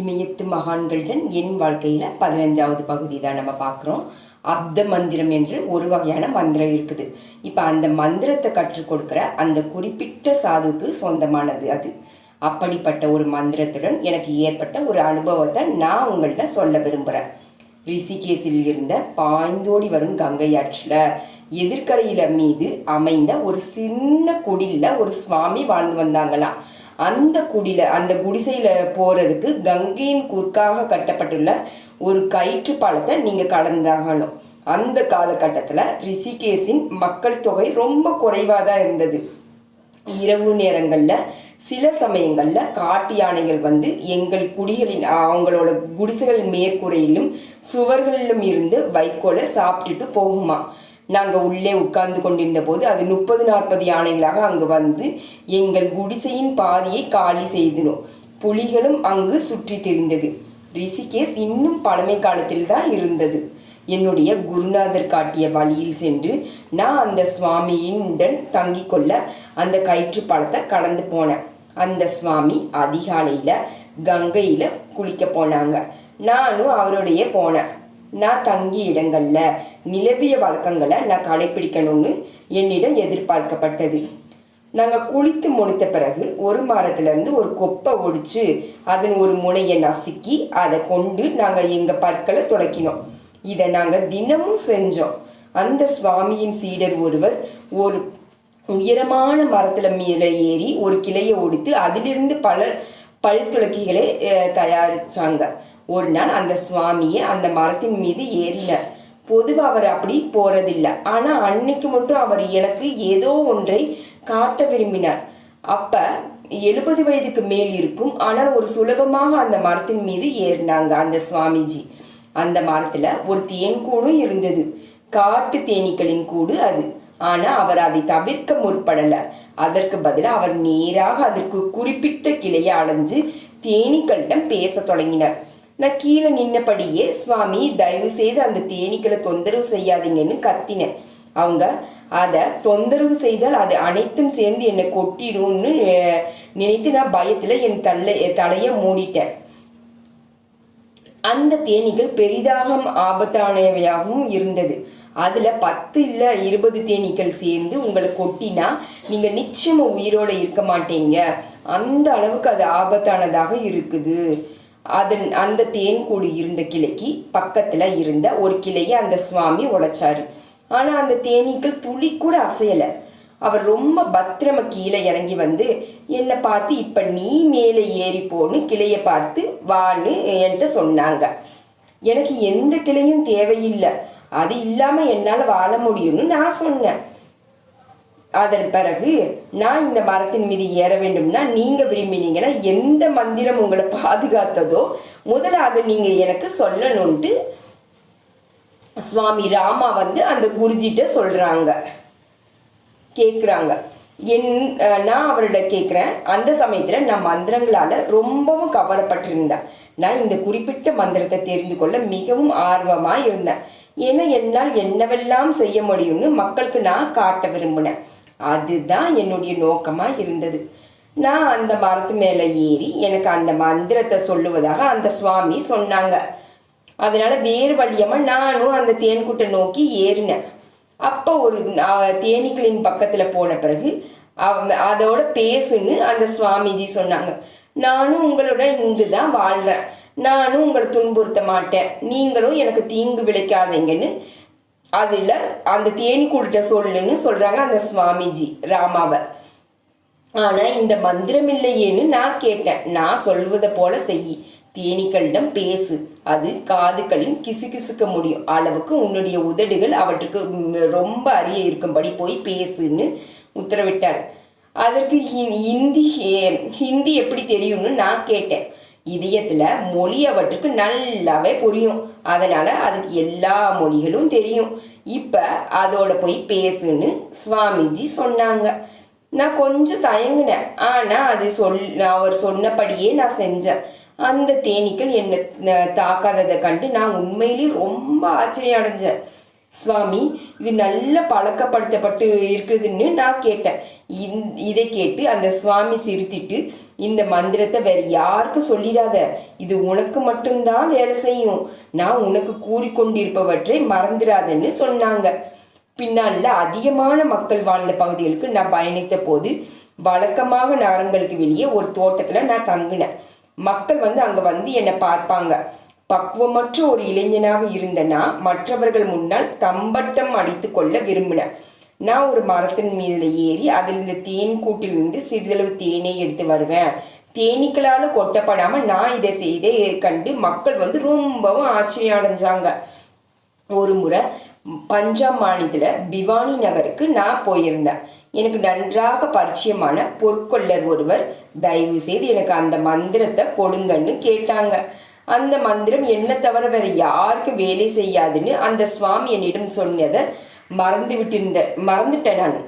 இமயத்து மகான்களுடன் என் வாழ்க்கையில் பதினஞ்சாவது பகுதி தான் நம்ம பார்க்குறோம். அப்த மந்திரம் என்று ஒரு வகையான மந்திரம் இருக்குது. இப்போ அந்த மந்திரத்தை கற்றுக் கொடுக்குற அந்த குறிப்பிட்ட சாதுவுக்கு சொந்தமானது அது. அப்படிப்பட்ட ஒரு மந்திரத்துடன் எனக்கு ஏற்பட்ட ஒரு அனுபவத்தை நான் உங்கள்கிட்ட சொல்ல விரும்புகிறேன் ரிஷிகேசில் இருந்த பாய்ந்தோடி வரும் கங்கை ஆற்றில் எதிர்கரையில மீது அமைந்த ஒரு சின்ன குடில்ல ஒரு சுவாமி வாழ்ந்து வந்தாங்களாம். அந்த குடில அந்த குடிசையில போறதுக்கு கங்கையின் குறுக்காக கட்டப்பட்டுள்ள ஒரு கயிற்று பாலத்தை நீங்க கடந்தாகணும். அந்த காலகட்டத்தில் ரிஷிகேஷின் மக்கள் தொகை ரொம்ப குறைவாக தான் இருந்தது. இரவு நேரங்களில் சில சமயங்களில் காட்டு யானைகள் வந்து எங்கள் குடிகளின் அவங்களோட குடிசைகள் மேற்கூரையிலும் சுவர்களிலும் இருந்து வைக்கோலை சாப்பிட்டுட்டு போகுமா நாங்கள் உள்ளே உட்கார்ந்து கொண்டிருந்த போது அது முப்பது நாற்பது யானைகளாக அங்கு வந்து எங்கள் குடிசையின் பாதியை காலி செய்தினோம் புலிகளும் அங்கு சுற்றி திரிந்தது. ரிஷிகேஷ் இன்னும் பழமை காலத்தில் தான் இருந்தது. என்னுடைய குருநாதர் காட்டிய வழியில் சென்று நான் அந்த சுவாமியுடன் தங்கி கொள்ள அந்த கயிற்று பழத்தை கடந்து போனேன். அந்த சுவாமி அதிகாலையில் கங்கையில் குளிக்க போனாங்க. நானும் அவருடைய போனேன். நான் தங்கிய இடங்களில் நிலவிய வழக்கங்களை நான் கடைப்பிடிக்கணும்னு என்னிடம் எதிர்பார்க்கப்பட்டது. நாங்கள் குளித்து முடித்த பிறகு ஒரு மரத்துலேருந்து ஒரு கொப்பை ஒடிச்சு அதன் ஒரு முனையை நசுக்கி அதை கொண்டு நாங்கள் எங்கள் பற்களை துடைக்கினோம். இதை நாங்கள் தினமும் செஞ்சோம். அந்த சுவாமியின் சீடர் ஒருவர் ஒரு உயரமான மரத்தில் மேலே ஏறி ஒரு கிளையை ஒடித்து அதிலிருந்து பல பல் துளக்கிகளை தயாரிச்சாங்க. ஒரு நாள் அந்த சுவாமியை அந்த மரத்தின் மீது ஏறினார் பொதுவாக அவர் அப்படி போகிறதில்ல ஆனால் அன்னைக்கு மட்டும் அவர் எனக்கு ஏதோ ஒன்றை காட்ட விரும்பினார். அப்போ எழுபது வயதுக்கு மேல் இருக்கும் ஆனால் ஒரு சுலபமாக அந்த மரத்தின் மீது ஏறினாங்க அந்த சுவாமிஜி. அந்த மரத்தில் ஒரு தேன் கூடும் இருந்தது. காட்டு தேனீக்களின் கூடு அது. ஆனால் அவர் அதை தவிர்க்க முற்படலை. அதற்கு பதிலாக அவர் நேராக அதற்கு குறிப்பிட்ட கிளையை அடைஞ்சு தேனீக்களிடம் பேச தொடங்கினார். நான் கீழே நின்னபடியே சுவாமி தயவு செய்து அந்த தேனீக்களை தொந்தரவு செய்யாதீங்கன்னு கத்தினேன். அவங்க அதை தொந்தரவு செய்தால் அது அனைத்தும் சேர்ந்து என்னை கொட்டிடும்னு நினைத்து நான் பயத்தில் என் தள்ள தலையை மூடிட்டேன். அந்த தேனீக்கள் பெரிதாக ஆபத்தானவையாகவும் இருந்தது. அதில் பத்து இல்லை இருபது தேனீக்கள் சேர்ந்து உங்களை கொட்டினா நீங்கள் நிச்சயமாக உயிரோடு இருக்க மாட்டீங்க. அந்த அளவுக்கு அது ஆபத்தானதாக இருக்குது. அதன் அந்த தேன் கூடு இருந்த கிளைக்கு பக்கத்தில் இருந்த ஒரு கிளையை அந்த சுவாமி உடைச்சாரு. ஆனால் அந்த தேனீக்கள் துளி கூட அசையலை. அவர் ரொம்ப பத்திரம கீழே இறங்கி வந்து என்னை பார்த்து இப்போ நீ மேலே ஏறி போன்னு கிளையை பார்த்து வான்னு என்கிட்ட சொன்னாங்க. எனக்கு எந்த கிளையும் தேவையில்லை. அது இல்லாமல் என்னால் வாழ முடியும்னு நான் சொன்னேன். அதன் பிறகு நான் இந்த மரத்தின் மீது ஏற வேண்டும்னா நீங்க விரும்பினீங்கன்னா எந்த மந்திரம் உங்களை பாதுகாத்ததோ முதல்ல அதை நீங்க எனக்கு சொல்லணும்ட்டு சுவாமி ராமா வந்து அந்த குருஜிட்ட சொல்றாங்க. கேட்குறாங்க என் நான் அவர்கிட்ட கேட்குறேன் அந்த சமயத்தில் நான் மந்திரங்களால் ரொம்பவும் கவலைப்பட்டிருந்தேன். நான் இந்த குறிப்பிட்ட மந்திரத்தை தெரிந்து கொள்ள மிகவும் ஆர்வமாக இருந்தேன். ஏன்னா என்னால் என்னவெல்லாம் செய்ய முடியும்னு மக்களுக்கு நான் காட்ட விரும்பினேன். அதுதான் என்னுடைய நோக்கமாக இருந்தது. நான் அந்த மரத்து மேலே ஏறி எனக்கு அந்த மந்திரத்தை சொல்லுவதாக அந்த சுவாமி சொன்னாங்க. அதனால் வேறு வழியமாக நானும் அந்த தேன்குட்டை நோக்கி ஏறினேன். அப்போ ஒரு தேனீக்களின் பக்கத்தில் போன பிறகு அதோட பேசுன்னு அந்த சுவாமிஜி சொன்னாங்க. நானும் உங்களோட இங்கு தான் வாழ்கிறேன் நானும் உங்களை துன்புறுத்த மாட்டேன். நீங்களும் எனக்கு தீங்கு விளைக்காதீங்கன்னு அதில் அந்த தேனி கூட்ட சொல்லுன்னு சொல்கிறாங்க அந்த சுவாமிஜி ராமாவை. ஆனால் இந்த மந்திரம் இல்லையேன்னு நான் கேட்டேன். நான் சொல்வதை போல செய். தேனீக்களிடம் பேசு. அது காதுகளின் கிசு கிசுக்க முடியும். அளவுக்கு உன்னுடைய உதடுகள் அவற்றுக்கு ரொம்ப அரிய இருக்கும்படி போய் பேசுன்னு உத்தரவிட்டார். அதற்கு ஹிந்தி ஹிந்தி எப்படி தெரியும்னு நான் கேட்டேன். இதயத்தில் மொழி அவற்றுக்கு நல்லாவே புரியும். அதனால் அதுக்கு எல்லா மொழிகளும் தெரியும். இப்போ அதோட போய் பேசுன்னு சுவாமிஜி சொன்னாங்க. நான் கொஞ்சம் தயங்கினேன். ஆனால் அது சொல் அவர் சொன்னபடியே நான் செஞ்சேன். அந்த தேனீக்கள் என்னை தாக்காததை கண்டு நான் உண்மையிலேயே ரொம்ப ஆச்சரியம் அடைஞ்சேன் சுவாமி இது நல்ல பழக்கப்படுத்தப்பட்டு இருக்குதுன்னு நான் கேட்டேன். இந்- இதை கேட்டு அந்த சுவாமி சிரித்திட்டு இந்த மந்திரத்தை வேற யாருக்கும் சொல்லிடாத? இது உனக்கு மட்டும்தான் வேலை செய்யும். நான் உனக்கு கூறிக்கொண்டிருப்பவற்றை மறந்துடாதன்னு சொன்னாங்க. பின்னால அதிகமான மக்கள் வாழ்ந்த பகுதிகளுக்கு நான் பயணித்த போது வழக்கமாக நகரங்களுக்கு வெளியே ஒரு தோட்டத்துல நான் தங்கினேன். மக்கள் வந்து அங்க வந்து என்னை பார்ப்பாங்க. பக்குவமற்ற ஒரு இளைஞனாக இருந்தனா மற்றவர்கள் முன்னால் தம்பட்டம் அடித்து கொள்ள விரும்பினேன் நான் ஒரு மரத்தின் மீதில் ஏறி அதில் இந்த தேன் கூட்டிலிருந்து சிறிதளவு தேனை எடுத்து வருவேன். தேனீக்களால் கொட்டப்படாமல் நான் இதை செய்தே கண்டு மக்கள் வந்து ரொம்பவும் ஆச்சரியம் அடைஞ்சாங்க. ஒரு முறை பஞ்சாப் மாநிலத்தில் பிவானி நகருக்கு நான் போயிருந்தேன். எனக்கு நன்றாக பரிச்சயமான பொற்கொள்ளர் ஒருவர் தயவு செய்து எனக்கு அந்த மந்திரத்தை கொடுங்கன்னு கேட்டாங்க. அந்த மந்திரம் என்ன தவிர வேற யாருக்கும் வேலை செய்யாதுன்னு அந்த சுவாமி என்னிடம் சொன்னதை மறந்து விட்டிருந்த மறந்துட்டேன் நான்.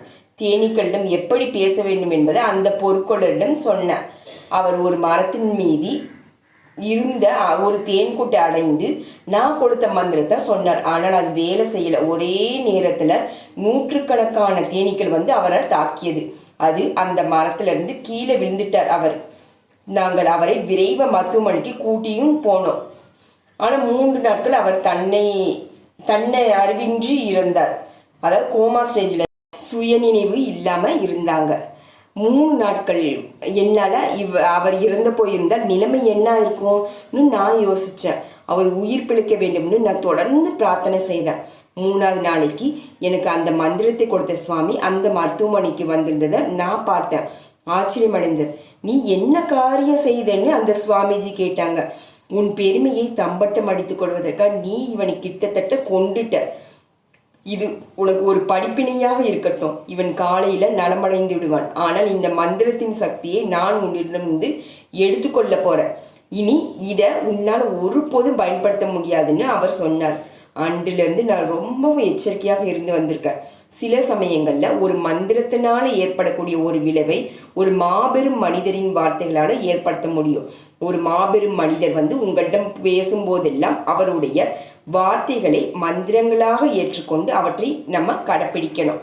தேனீக்களிடம் எப்படி பேச வேண்டும் என்பதை அந்த பொற்கொள்ளரிடம் சொன்னேன் அவர் ஒரு மரத்தின் மீதி இருந்த ஒரு தேன்கூட்டை அடைந்து நான் கொடுத்த மந்திரத்தை சொன்னார். ஆனால் அது வேலை செய்யலை. ஒரே நேரத்தில் நூற்றுக்கணக்கான தேனீக்கள் வந்து அவரை தாக்கியது. அது அந்த மரத்துலேருந்து கீழே விழுந்துட்டார் அவர். நாங்கள் அவரை விரைவ மருத்துவமனைக்கு கூட்டியும் போனோம். ஆனால் மூன்று நாட்கள் அவர் தன்னை தன்னை அறிவின்றி இருந்தார். அதாவது கோமா ஸ்டேஜில் சுயநினைவு இல்லாமல் இருந்தாங்க. மூணு நாட்கள் என்னால் இவ் அவர் இறந்து போயிருந்தால் நிலைமை என்ன இருக்கும்னு நான் யோசித்தேன் அவர் உயிர் பிழைக்க வேண்டும்னு நான் தொடர்ந்து பிரார்த்தனை செய்தேன். மூணாவது நாளைக்கு எனக்கு அந்த மந்திரத்தை கொடுத்த சுவாமி அந்த மருத்துவமனைக்கு வந்திருந்ததை நான் பார்த்தேன். ஆச்சரியமடைந்தேன் நீ என்ன காரியம் செய்தன்னு அந்த சுவாமிஜி கேட்டாங்க. உன் பெருமையை தம்பட்டம் அடித்துக் கொள்வதற்காக நீ இவனை கிட்டத்தட்ட கொண்டுட்ட இது உனக்கு ஒரு படிப்பினையாக இருக்கட்டும். இவன் காலையில நலமடைந்து விடுவான். ஆனால் இந்த மந்திரத்தின் சக்தியை நான் உன்னிடமிருந்து எடுத்துக்கொள்ள போறேன். இனி இதை உன்னால் ஒருபோதும் பயன்படுத்த முடியாதுன்னு அவர் சொன்னார். அன்றிலிருந்து நான் ரொம்பவும் எச்சரிக்கையாக இருந்து வந்திருக்கேன். சில சமயங்களில் ஒரு மந்திரத்தினால ஏற்படக்கூடிய ஒரு விளைவை ஒரு மாபெரும் மனிதரின் வார்த்தைகளால் ஏற்படுத்த முடியும். ஒரு மாபெரும் மனிதர் வந்து உங்களிடம் பேசும்போதெல்லாம் அவருடைய வார்த்தைகளை மந்திரங்களாக ஏற்றுக்கொண்டு அவற்றை நம்ம கடைப்பிடிக்கணும்.